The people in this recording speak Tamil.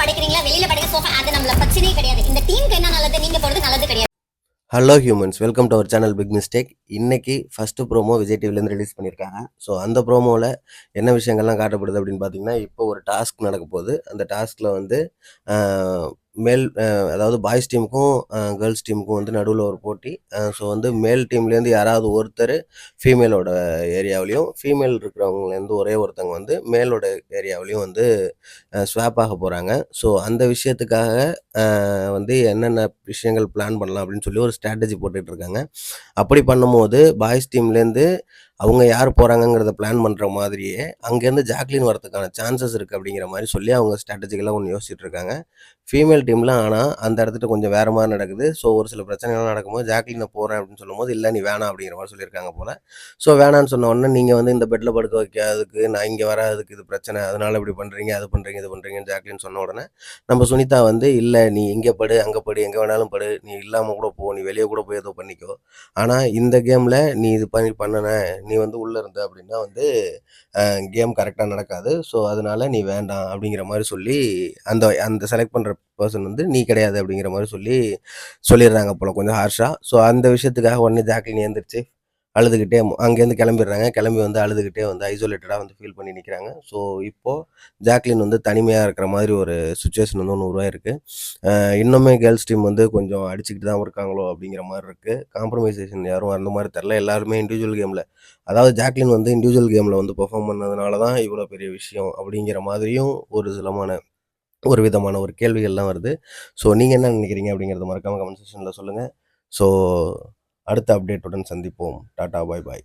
படைக்கிறீங்களா? வெளியில படைக்க சோஃபா அது நம்மள பிரச்சனையே கிடையாது. இந்த டீமுக்கு என்ன நல்லது நீங்க போறது நல்லது கிடையாது. Hello humans welcome to our channel big mistake இன்னைக்கு ஃபஸ்ட்டு ப்ரோமோ விஜய் டிவிலேருந்து ரிலீஸ் பண்ணியிருக்காங்க. ஸோ அந்த ப்ரோமோவில் என்ன விஷயங்கள்லாம் காட்டப்படுது அப்படின்னு பார்த்தீங்கன்னா இப்போ ஒரு டாஸ்க் நடக்க போகுது. அந்த டாஸ்கில் வந்து மேல் அதாவது பாய்ஸ் டீமுக்கும் கேர்ள்ஸ் டீமுக்கும் வந்து நடுவில் ஒரு போட்டி. ஸோ வந்து மேல் டீம்லேருந்து யாராவது ஒருத்தர் ஃபீமேலோட ஏரியாவிலையும் ஃபீமேல் இருக்கிறவங்கலேருந்து ஒரே ஒருத்தவங்க வந்து மேலோட ஏரியாவிலையும் வந்து ஸ்வாப் ஆக போகிறாங்க ஸோ அந்த விஷயத்துக்காக வந்து என்னென்ன விஷயங்கள் பிளான் பண்ணலாம் அப்படின்னு சொல்லி ஒரு ஸ்ட்ராட்டஜி போட்டுட்ருக்காங்க அப்படி பண்ணும்போது பாய்ஸ் டீம்லேருந்து அவங்க யார் போகிறாங்கங்கிறத பிளான் பண்ணுற மாதிரியே அங்கேருந்து ஜாக்லின் வரதுக்கான சான்சஸ் இருக்குது அப்படிங்கிற மாதிரி சொல்லி அவங்க ஸ்ட்ராட்டஜிக்கெல்லாம் ஒன்று யோசிச்சுட்டு இருக்காங்க. ஃபீமேல் டீமில் ஆனால் அந்த இடத்துல கொஞ்சம் வேறு மாதிரி நடக்குது. ஸோ ஒரு சில பிரச்சனைகள்லாம் நடக்கும்போது ஜாக்லினை போகிறேன் அப்படின்னு சொல்லும்போது இல்லை நீ வேணாம் அப்படிங்கிற மாதிரி சொல்லியிருக்காங்க போல். ஸோ வேணான்னு சொன்ன உடனே நீங்கள் வந்து இந்த பெட்டில் படுக்க வைக்காததுக்கு நான் இங்கே வராதுக்கு இது பிரச்சனை அதனால் இப்படி பண்ணுறீங்க அது பண்ணுறீங்க இது பண்ணுறீங்கன்னு ஜாக்லின் சொன்ன உடனே நம்ம சுனிதா வந்து இல்லை நீ இங்கே படு அங்கே படு எங்கே வேணாலும் படு நீ இல்லாமல் கூட போ நீ வெளியே கூட போய் ஏதோ பண்ணிக்கோ. ஆனால் இந்த கேமில் நீ இது பண்ணி பண்ணன நீ வந்து உள்ளே இருந்த அப்படின்னா வந்து கேம் கரெக்டாக நடக்காது. ஸோ அதனால நீ வேண்டாம் அப்படிங்கிற மாதிரி சொல்லி அந்த அந்த செலக்ட் பண்ணுற பர்சன் வந்து நீ கிடையாது அப்படிங்கிற மாதிரி சொல்லி சொல்லிடுறாங்க போல் கொஞ்சம் ஹார்ஷாக ஸோ அந்த விஷயத்துக்காக உடனே ஜாக்லின் எழுந்திரிச்சு அழுதுகிட்டே அங்கேருந்து கிளம்பிடுறாங்க. கிளம்பி வந்து அழுதுகிட்டே வந்து ஐசோலேட்டடாக வந்து ஃபீல் பண்ணி நிற்கிறாங்க ஸோ இப்போது ஜாக்லின் வந்து தனிமையாக இருக்கிற மாதிரி ஒரு சுச்சுவேஷன் வந்து ஒன்று உருவாயிருக்கு. இன்னுமே கேர்ள்ஸ் டீம் வந்து கொஞ்சம் அடிச்சுக்கிட்டு தான் இருக்காங்களோ அப்படிங்கிற மாதிரி இருக்குது காம்ப்ரமைசேஷன் யாரும் அந்த மாதிரி தெரில எல்லாருமே இண்டிவிஜுவல் கேமில் அதாவது ஜாக்லின் வந்து இண்டிவிஜுவல் கேமில் வந்து பெர்ஃபார்ம் பண்ணதுனால தான் இவ்வளோ பெரிய விஷயம் அப்படிங்கிற மாதிரியும் ஒரு சிலமான ஒரு விதமான ஒரு கேள்விகள்லாம் வருது. ஸோ நீங்கள் என்ன நினைக்கிறீங்க அப்படிங்கிறத மறக்காமல் கமெண்ட் செக்ஷனில் சொல்லுங்கள் ஸோ அடுத்த அப்டேட்டுடன் சந்திப்போம். டாடா பாய் பாய்.